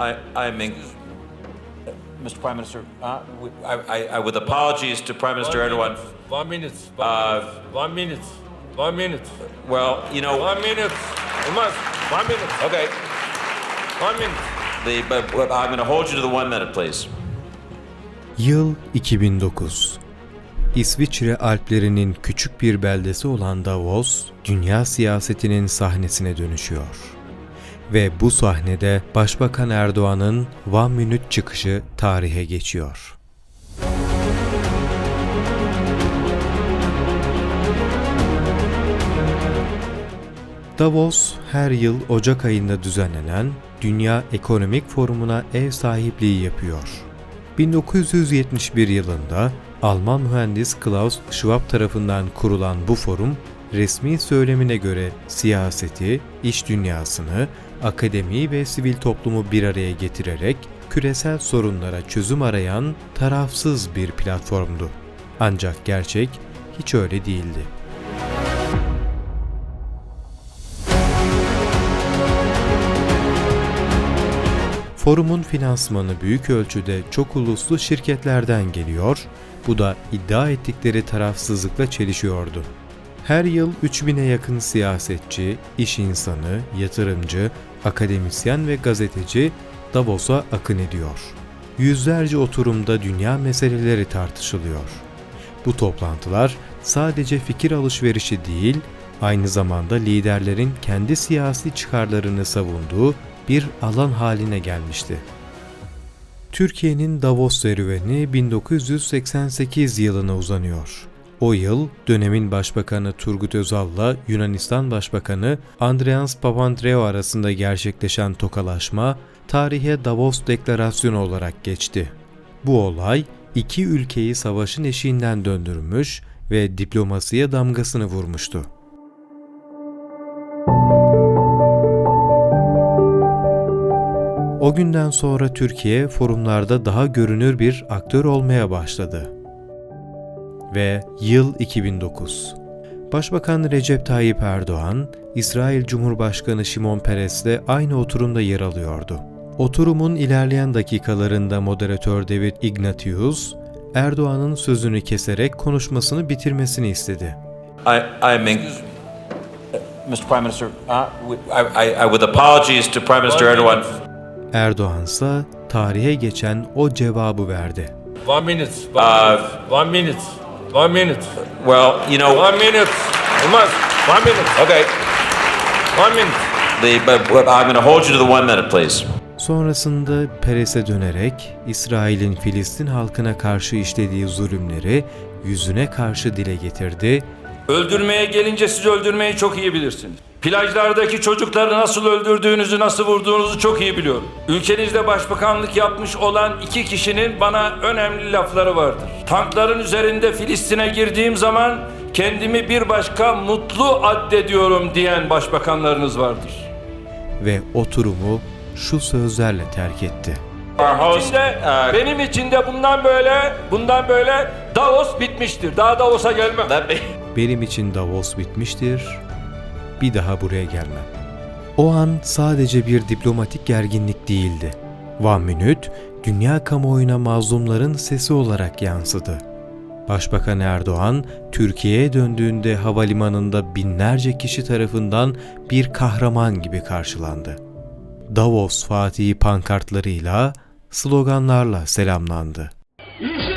I, I'm in, Mr. Prime Minister, uh, we, I, I, I, with apologies to Prime Minister Erdogan. One minute. One Uh. One minute. One minute. Well, you know, One minute. Olmaz. One minute. okay, One minute. the, but, but I'm going to hold you to the one minute, please. Yıl 2009. İsviçre Alplerinin küçük bir beldesi olan Davos, dünya siyasetinin sahnesine dönüşüyor. Ve bu sahnede Başbakan Erdoğan'ın One Minute çıkışı tarihe geçiyor. Davos her yıl Ocak ayında düzenlenen Dünya Ekonomik Forumu'na ev sahipliği yapıyor. 1971 yılında Alman mühendis Klaus Schwab tarafından kurulan bu forum, resmi söylemine göre siyaseti, iş dünyasını, akademiyi ve sivil toplumu bir araya getirerek küresel sorunlara çözüm arayan tarafsız bir platformdu. Ancak gerçek hiç öyle değildi. Forumun finansmanı büyük ölçüde çok uluslu şirketlerden geliyor, bu da iddia ettikleri tarafsızlıkla çelişiyordu. Her yıl 3000'e yakın siyasetçi, iş insanı, yatırımcı, akademisyen ve gazeteci Davos'a akın ediyor. Yüzlerce oturumda dünya meseleleri tartışılıyor. Bu toplantılar sadece fikir alışverişi değil, aynı zamanda liderlerin kendi siyasi çıkarlarını savunduğu bir alan haline gelmişti. Türkiye'nin Davos serüveni 1988 yılına uzanıyor. O yıl dönemin Başbakanı Turgut Özal'la Yunanistan Başbakanı Andreas Papandreou arasında gerçekleşen tokalaşma tarihe Davos Deklarasyonu olarak geçti. Bu olay iki ülkeyi savaşın eşiğinden döndürmüş ve diplomasiye damgasını vurmuştu. O günden sonra Türkiye forumlarda daha görünür bir aktör olmaya başladı. Ve yıl 2009. Başbakan Recep Tayyip Erdoğan, İsrail Cumhurbaşkanı Şimon Peres'le aynı oturumda yer alıyordu. Oturumun ilerleyen dakikalarında moderatör David Ignatius, Erdoğan'ın sözünü keserek konuşmasını bitirmesini istedi. I, I'm in, Mr. Prime Minister, uh, I, I, I, with apologies to Prime Minister minute. Erdoğan ise tarihe geçen o cevabı verdi. One minute. One Uh, minute. One minute. One minute. Well, you know, One minute. Olmaz. One minute. okay, One minute. the, but, but I'm going to hold you to the one minute, please. Sonrasında Peres'e dönerek İsrail'in Filistin halkına karşı işlediği zulümleri yüzüne karşı dile getirdi Öldürmeye gelince siz öldürmeyi çok iyi bilirsiniz. Plajlardaki çocukları nasıl öldürdüğünüzü, nasıl vurduğunuzu çok iyi biliyorum. Ülkenizde başbakanlık yapmış olan iki kişinin bana önemli lafları vardır. Tankların üzerinde Filistin'e girdiğim zaman kendimi bir başka mutlu addediyorum diyen başbakanlarınız vardır. ve oturumu şu sözlerle terk etti. İçinde, benim için de bundan böyle, bundan böyle Davos bitmiştir. Daha Davos'a gelmem. Benim için Davos bitmiştir, bir daha buraya gelmem. O an sadece bir diplomatik gerginlik değildi. One Minute, dünya kamuoyuna mazlumların sesi olarak yansıdı. Başbakan Erdoğan, Türkiye'ye döndüğünde havalimanında binlerce kişi tarafından bir kahraman gibi karşılandı. Davos Fatih'i pankartlarıyla, sloganlarla selamlandı. İşte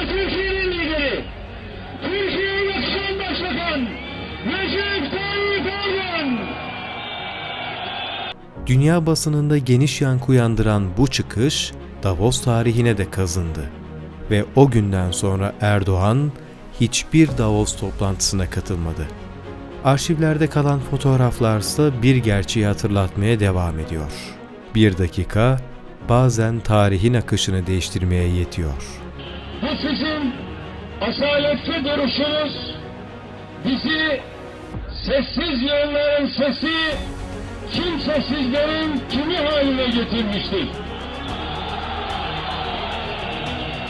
Dünya basınında geniş yankı uyandıran bu çıkış Davos tarihine de kazındı. Ve o günden sonra Erdoğan hiçbir Davos toplantısına katılmadı. Arşivlerde kalan fotoğraflarsa bir gerçeği hatırlatmaya devam ediyor. Bir dakika bazen tarihin akışını değiştirmeye yetiyor. Bu sizin asaletli duruşunuz bizi sessiz yolların sesi, kimsesizlerin kimi haline getirmiştir.